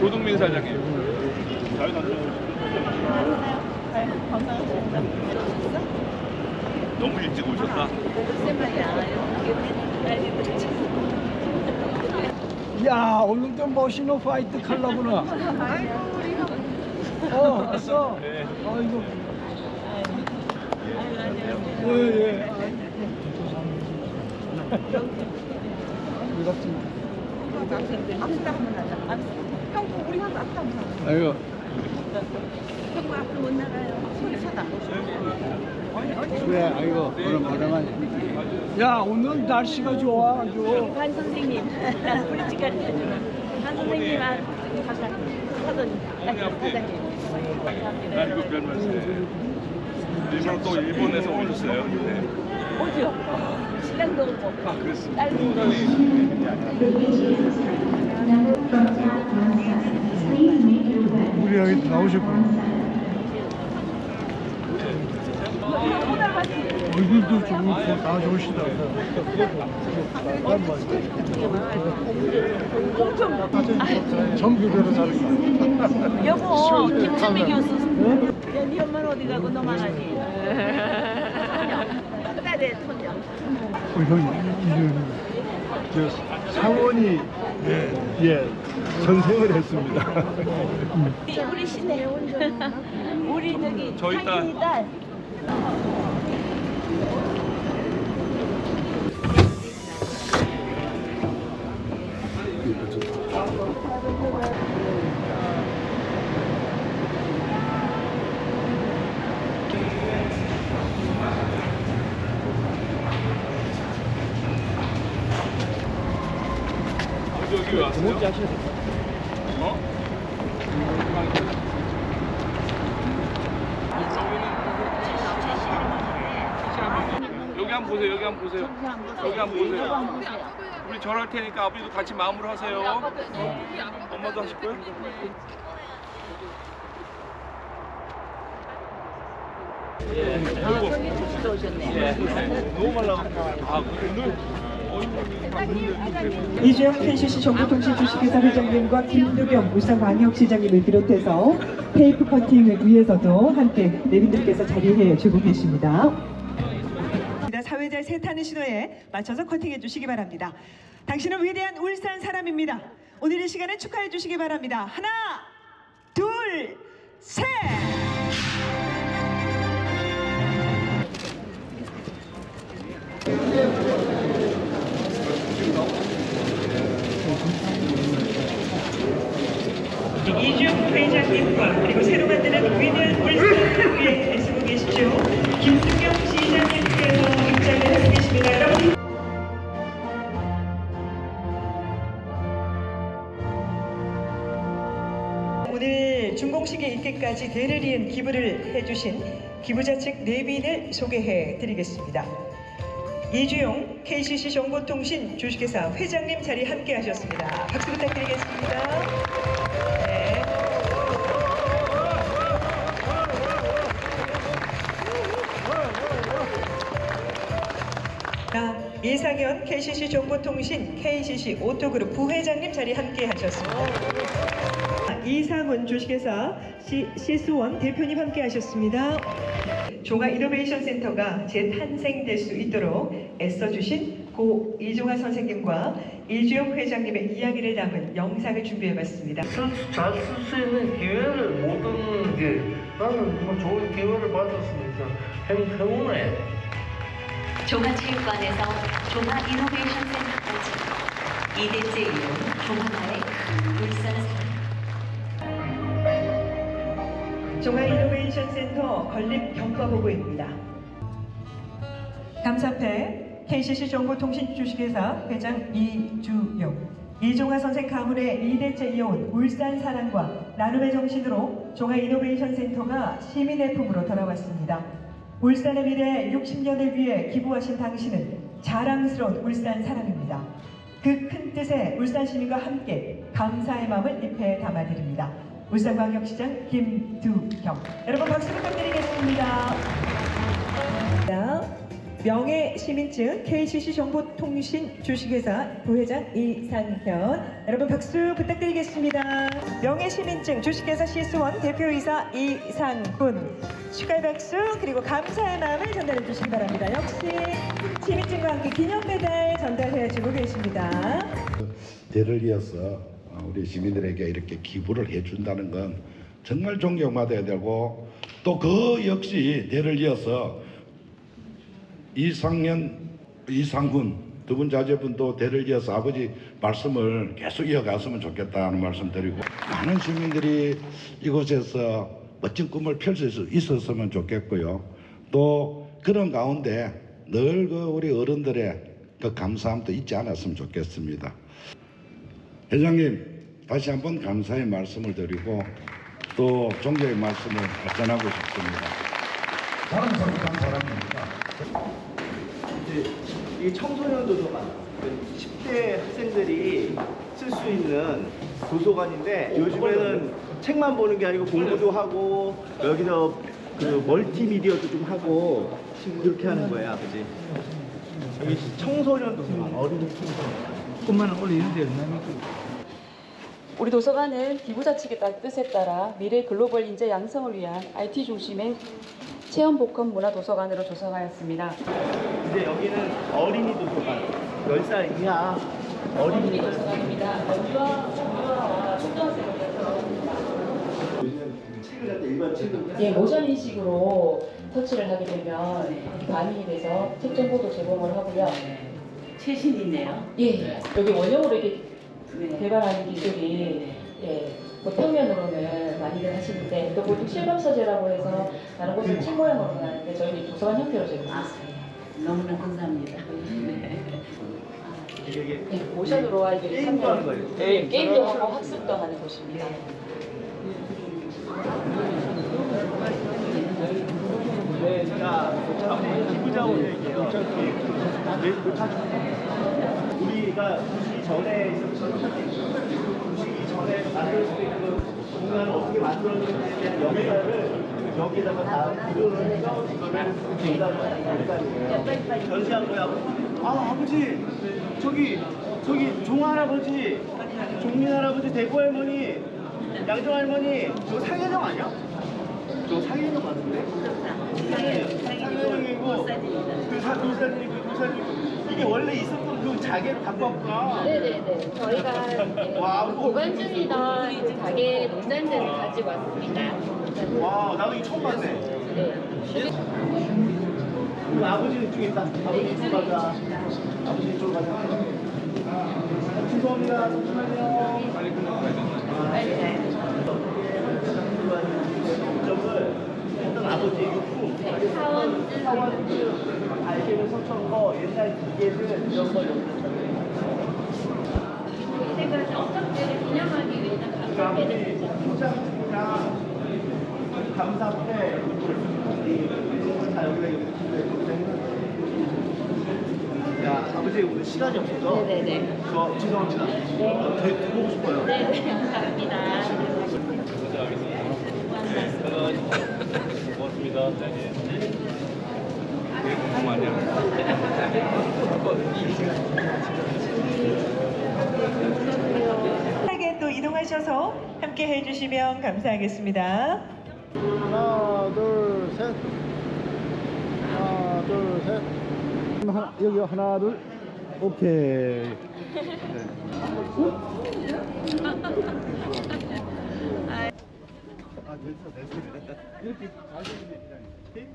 조동민 사장님. 너무 일찍 오셨다. 야 오늘도 머신호 파이트 칼라구나. 어 왔어. 네. 아이고. 예예. 앞으로 한번 하자. 형, 우리 한번 앞으로 한번 하자. 아이고. 형 앞으로 못 나가요. 소리 쳐다. 그래 아이고 오늘 오랜만에. 야 오늘 날씨가 좋아 아주. 반 선생님. 반 선생님, 아, 사장님. 나 이거 별 말씀. 일본 또 일본에서 오셨어요. 네. 오죠? 시간도 없고. 아 그랬습니다. 딸도 우리 여기 나오셨구나. 얼굴도 좋고 다 좋으시다. 정규대로 잘했어. 여보, 김수미 교수. 야, 네 엄마는 어디 가고 너만 하니? 딸의 토녀. 어, 형, 이름, 저, 상원이, 예, 예, 선생을 했습니다. 우리 시내 우리 저기 저희 딸. 여기 왔어요? 어? 여기 한번 보세요. 여기 한번 보세요. 여기 한번 보세요. 우리 절할 테니까 아버지도 같이 마음으로 하세요. 어? 엄마도 하실 거예요? 아, 저기 주시러 오셨네. 너무 말라. 아, 오늘 이주영 KCC 정보통신 주식회사 회장님과 김두겸 울산 광역 시장님을 비롯해서 테이프 커팅을 위해서도 함께 내빈들께서 자리해 주고 계십니다. 사회자 세타는 신호에 맞춰서 커팅해 주시기 바랍니다. 당신은 위대한 울산 사람입니다. 오늘 이 시간에 축하해 주시기 바랍니다. 하나, 둘, 셋! 이주영 회장님과 그리고 새로 만드는 위대한 울산을 위해 애쓰고 계시죠. 김승경 시장님께서 입장을 하고 계십니다. 여러분. 오늘 준공식에 있기까지 대를 이은 기부를 해주신 기부자 측 네빈을 소개해 드리겠습니다. 이주용 KCC 정보통신 주식회사 회장님 자리 함께 하셨습니다. 박수 부탁드리겠습니다. 이상현 KCC 정보통신 KCC 오토그룹 부회장님 자리 함께 하셨습니다. 이상훈 주식회사 시, 시스원 대표님 함께 하셨습니다. 종아 이노베이션 센터가 재탄생될 수 있도록 애써주신 고 이종아 선생님과 이주영 회장님의 이야기를 담은 영상을 준비해봤습니다. 잘 쓸 수 있는 기회를 못 얻는 게 나는 정말 좋은 기회를 받았으니까 행, 행운해. 종합체육관에서 종합 이노베이션 센터까지 2대째 이용 종합만의 큰 울산 사랑 종아 이노베이션 센터 건립 경과 보고입니다. 감사패 KCC 정보통신 주식회사 회장 이주용 이종화 선생 가문의 2대째 이어온 울산 사랑과 나눔의 정신으로 종아 이노베이션 센터가 시민의 품으로 돌아왔습니다. 울산의 미래 60년을 위해 기부하신 당신은 자랑스러운 울산 사람입니다. 그 큰 뜻에 울산 시민과 함께 감사의 마음을 입에 담아드립니다. 울산광역시장 김두경 여러분 박수 부탁드리겠습니다. 명예 시민증 KCC 정보통신 주식회사 부회장 이상현 여러분 박수 부탁드리겠습니다. 명예 시민증 주식회사 CS1 대표이사 이상군 축하의 박수 그리고 감사의 마음을 전달해 주시기 바랍니다. 역시 시민증과 함께 기념 메달 전달해 주고 계십니다. 대를 이어서 우리 시민들에게 이렇게 기부를 해준다는 건 정말 존경받아야 되고 또 그 역시 대를 이어서 이상년, 이상군 두분 자제분도 대를 이어서 아버지 말씀을 계속 이어갔으면 좋겠다는 말씀 드리고 많은 시민들이 이곳에서 멋진 꿈을 펼 수 있었으면 좋겠고요. 또 그런 가운데 늘 그 우리 어른들의 그 감사함도 잊지 않았으면 좋겠습니다. 회장님 다시 한번 감사의 말씀을 드리고 또 존경의 말씀을 전하고 싶습니다. 저는 성숙한 사람입니다. 이 청소년 도서관, 10대 학생들이 쓸 수 있는 도서관인데 요즘에는 책만 보는 게 아니고 공부도 하고 여기서 그 멀티미디어도 좀 하고 지금 그렇게 하는 거예요, 아버지. 여기 청소년 도서관, 어린이 청소년. 꿈만 올리는 데 얼마나 우리 도서관은 기부자치기 뜻에 따라 미래 글로벌 인재 양성을 위한 IT 중심의 체험 복합 문화 도서관으로 조성하였습니다. 이제 여기는 어린이 도서관, 10살 이하 어린이 도서관입니다. 일반 책을 예, 모션 인식으로 터치를 하게 되면 반영이 돼서 책 정보도 제공을 하고요. 최신이네요. 예, 여기 원형으로 이렇게 개발하는 기술이 예, 뭐 평면으로는 하시는데 또 보통 실감서재라고 해서 다른 곳은 책 모양으로 나는데 저희는 도서관 형태로 제공했습니다. 너무나 감사합니다. 이게 예, 모션으로 아이들이 게임도 참여- 하는 거예요? 예, 게임도 하고 학습도 하는 곳입니다. 네, 제가 기부자원 얘기해요. 네, 우리가 부시기 전에 부시기 전에 만들 수 있는 공간을 어떻게 만들었는지에 대한 역사를 여기다가 다 해서 이거를 여기다가 전시한 거야. 아 아버지 저기 저기 종 할아버지 종민 할아버지 대구 할머니 양정 할머니 저거 상해령 아니야? 저 상해령 맞는데? 상해령이고 그 사- 도사님이고 도사님 이게 원래 있었던 그 자개를 갖고 왔구나. 네네네. 저희가 이제 와, 뭐- 보관 중이던 그 가게 농장들을 가지고 왔습니다. 와 나도 이거 처음 봤네. 네. 그럼 아버지 이쪽에 있다. 아버지 이쪽 가자. 아버지 이쪽 가자. 죄송합니다. 잠시만요. 빨리 끝나가야 점을 했던 아버지 육품 사원 사원증 알게는 서천거 옛날 기계들 이런 거 여기다 제가 어떻게 기념하기 위해서 그 갖고 아버지 되는 거죠. 포장지랑 감사패 다 여기다 이렇게 야 아버지 오늘 시간이 없어서 네네네. 저 죄송합니다 어, 되게 보고 싶어요 네네. 감사합니다. 네. 네, 고생 많이요. 편하게 또 이동 하셔서 함께 해주시면 감사하겠습니다. 하나, 둘, 셋. 하나, 둘, 셋. 하나, 여기 하나, 둘. 오케이. 아,